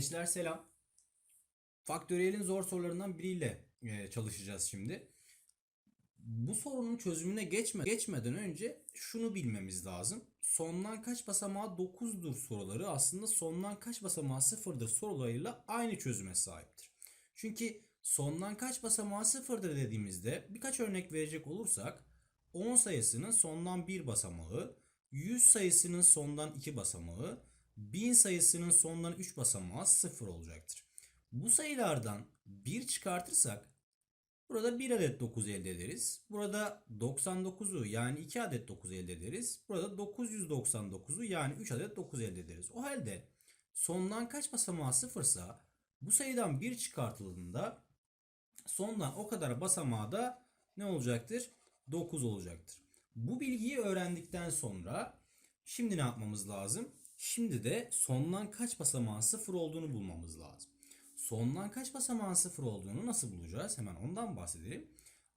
Gençler selam. Faktöriyelin zor sorularından biriyle e, çalışacağız şimdi. Bu sorunun çözümüne geçme, geçmeden önce şunu bilmemiz lazım. Sondan kaç basamağı 9'dur soruları aslında sondan kaç basamağı 0'dır sorularıyla aynı çözüme sahiptir. Çünkü sondan kaç basamağı 0'dır dediğimizde birkaç örnek verecek olursak 10 sayısının sondan 1 basamağı, 100 sayısının sondan 2 basamağı, 1000 sayısının sondan 3 basamağı 0 olacaktır. Bu sayılardan 1 çıkartırsak burada 1 adet 9 elde ederiz. Burada 99'u yani 2 adet 9 elde ederiz. Burada 999'u yani 3 adet 9 elde ederiz. O halde sondan kaç basamağı 0 ise bu sayıdan 1 çıkartıldığında sondan o kadar basamağı da ne olacaktır? 9 olacaktır. Bu bilgiyi öğrendikten sonra şimdi ne yapmamız lazım? Şimdi de sondan kaç basamağın 0 olduğunu bulmamız lazım. Sondan kaç basamağın 0 olduğunu nasıl bulacağız? Hemen ondan bahsedelim.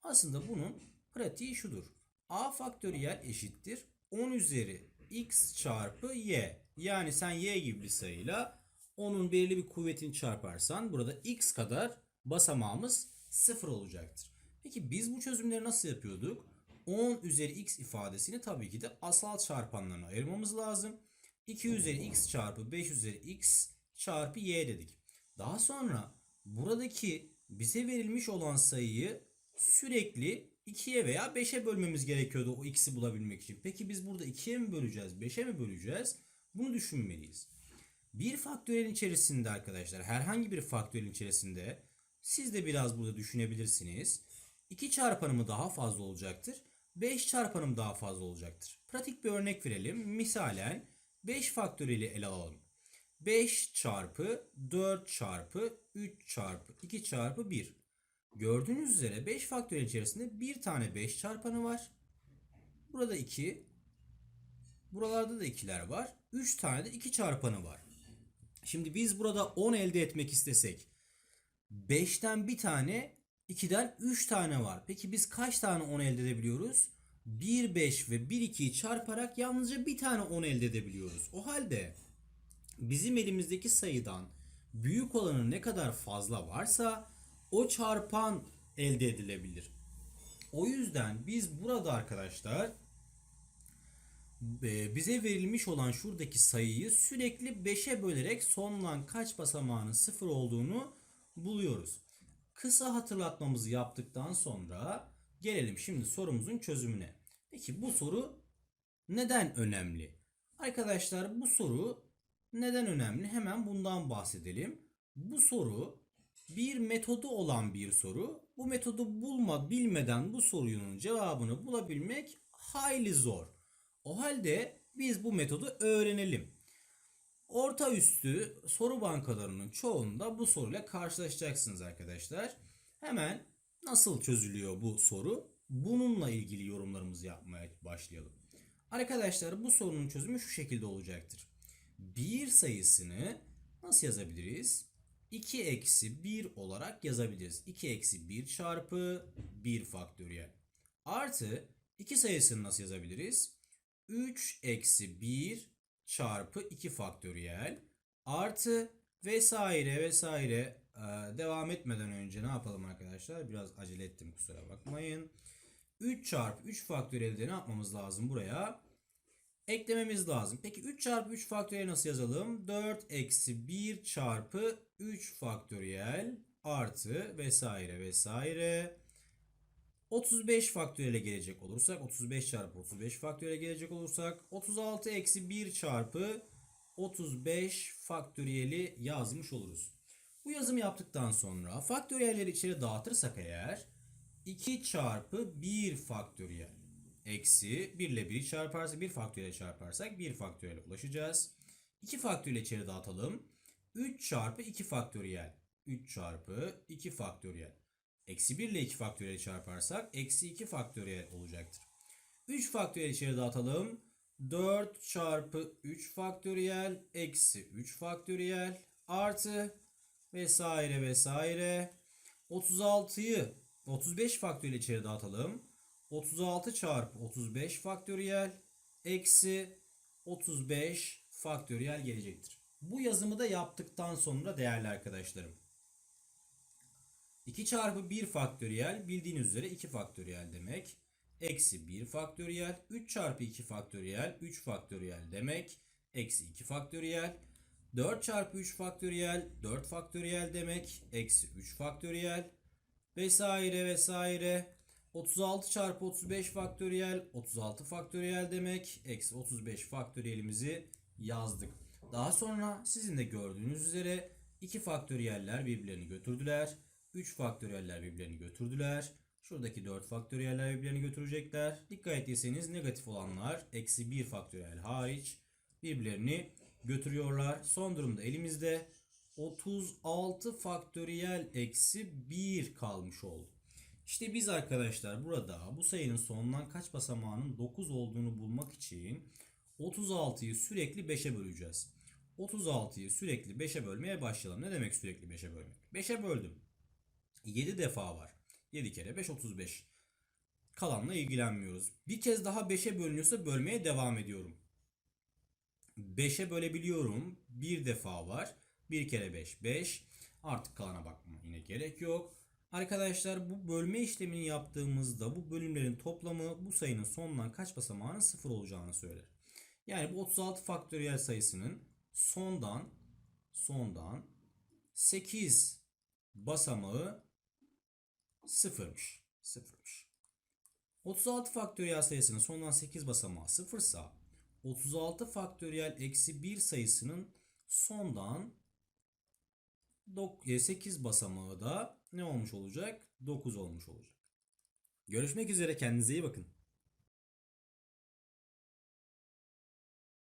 Aslında bunun pratiği şudur. A faktöriyel eşittir 10 üzeri x çarpı y. Yani sen y gibi bir sayıyla onun belirli bir kuvvetini çarparsan burada x kadar basamağımız 0 olacaktır. Peki biz bu çözümleri nasıl yapıyorduk? 10 üzeri x ifadesini tabii ki de asal çarpanlarına ayırmamız lazım. 2 üzeri x çarpı 5 üzeri x çarpı y dedik. Daha sonra buradaki bize verilmiş olan sayıyı sürekli 2'ye veya 5'e bölmemiz gerekiyordu o x'i bulabilmek için. Peki biz burada 2'ye mi böleceğiz, 5'e mi böleceğiz? Bunu düşünmeliyiz. Bir faktöriyel içerisinde arkadaşlar herhangi bir faktöriyel içerisinde siz de biraz burada düşünebilirsiniz. 2 çarpanımı daha fazla olacaktır. 5 çarpanım daha fazla olacaktır. Pratik bir örnek verelim. Misalen 5 faktöriyeli ele alalım. 5 çarpı 4 çarpı 3 çarpı 2 çarpı 1. Gördüğünüz üzere 5 faktöriyel içerisinde bir tane 5 çarpanı var. Burada 2. Buralarda da 2'ler var. 3 tane de 2 çarpanı var. Şimdi biz burada 10 elde etmek istesek 5'ten bir tane 2'den 3 tane var. Peki biz kaç tane 10 elde edebiliyoruz? 1, 5 ve 1, 2'yi çarparak yalnızca bir tane 10 elde edebiliyoruz. O halde bizim elimizdeki sayıdan büyük olanı ne kadar fazla varsa o çarpan elde edilebilir. O yüzden biz burada arkadaşlar e, bize verilmiş olan şuradaki sayıyı sürekli 5'e bölerek sonlan kaç basamağının 0 olduğunu buluyoruz. Kısa hatırlatmamızı yaptıktan sonra gelelim şimdi sorumuzun çözümüne. Peki bu soru neden önemli? Arkadaşlar bu soru neden önemli? Hemen bundan bahsedelim. Bu soru bir metodu olan bir soru. Bu metodu bulma bilmeden bu sorunun cevabını bulabilmek hayli zor. O halde biz bu metodu öğrenelim. Orta üstü soru bankalarının çoğunda bu soruyla karşılaşacaksınız arkadaşlar. Hemen nasıl çözülüyor bu soru? Bununla ilgili yorumlarımızı yapmaya başlayalım. Arkadaşlar bu sorunun çözümü şu şekilde olacaktır. Bir sayısını nasıl yazabiliriz? 2 eksi 1 olarak yazabiliriz. 2 eksi 1 çarpı 1 faktöriyel. Artı 2 sayısını nasıl yazabiliriz? 3 eksi 1 çarpı 2 faktöriyel artı vesaire vesaire ee, devam etmeden önce ne yapalım arkadaşlar? Biraz acele ettim kusura bakmayın. 3 çarpı 3 faktöriyelde ne yapmamız lazım buraya? Eklememiz lazım. Peki 3 çarpı 3 faktöriyel nasıl yazalım? 4 eksi 1 çarpı 3 faktöriyel artı vesaire vesaire. 35 faktöriyele gelecek olursak 35 çarpı 35 faktöriyele gelecek olursak 36 eksi 1 çarpı 35 faktöriyeli yazmış oluruz. Bu yazımı yaptıktan sonra faktöriyelleri içeri dağıtırsak eğer 2 çarpı 1 faktöriyel eksi 1 ile 1'i çarparsak 1 faktöriyel çarparsak 1 faktöriyel ulaşacağız. 2 faktöriyel içeri dağıtalım. 3 çarpı 2 faktöriyel. 3 çarpı 2 faktöriyel. Eksi 1 ile 2 faktöriyel çarparsak eksi 2 faktöriyel olacaktır. 3 faktöriyel içeri dağıtalım. 4 çarpı 3 faktöriyel eksi 3 faktöriyel artı vesaire vesaire. 36'yı 35 faktöriyel içeri dağıtalım. 36 çarpı 35 faktöriyel eksi 35 faktöriyel gelecektir. Bu yazımı da yaptıktan sonra değerli arkadaşlarım. 2 çarpı 1 faktöriyel bildiğiniz üzere 2 faktöriyel demek. Eksi 1 faktöriyel 3 çarpı 2 faktöriyel 3 faktöriyel demek. Eksi 2 faktöriyel 4 çarpı 3 faktöriyel 4 faktöriyel demek. Eksi 3 faktöriyel vesaire vesaire. 36 çarpı 35 faktöriyel 36 faktöriyel demek. Eksi 35 faktöriyelimizi yazdık. Daha sonra sizin de gördüğünüz üzere 2 faktöriyeller birbirlerini götürdüler. 3 faktöriyeller birbirlerini götürdüler. Şuradaki 4 faktöriyeller birbirlerini götürecekler. Dikkat ettiyseniz negatif olanlar eksi 1 faktöriyel hariç birbirlerini götürüyorlar. Son durumda elimizde 36 faktöriyel eksi 1 kalmış oldu. İşte biz arkadaşlar burada bu sayının sonundan kaç basamağının 9 olduğunu bulmak için 36'yı sürekli 5'e böleceğiz. 36'yı sürekli 5'e bölmeye başlayalım. Ne demek sürekli 5'e bölmek? 5'e böldüm. 7 defa var. 7 kere 5 35. Kalanla ilgilenmiyoruz. Bir kez daha 5'e bölünüyorsa bölmeye devam ediyorum. 5'e bölebiliyorum. Bir defa var. 1 kere 5 5. Artık kalana bakma yine gerek yok. Arkadaşlar bu bölme işlemini yaptığımızda bu bölümlerin toplamı bu sayının sonundan kaç basamağının 0 olacağını söyler. Yani bu 36 faktöriyel sayısının sondan sondan 8 basamağı sıfırmış. Sıfırmış. 36 faktöriyel sayısının sondan 8 basamağı sıfırsa 36 faktöriyel eksi 1 sayısının sondan 8 basamağı da ne olmuş olacak? 9 olmuş olacak. Görüşmek üzere kendinize iyi bakın.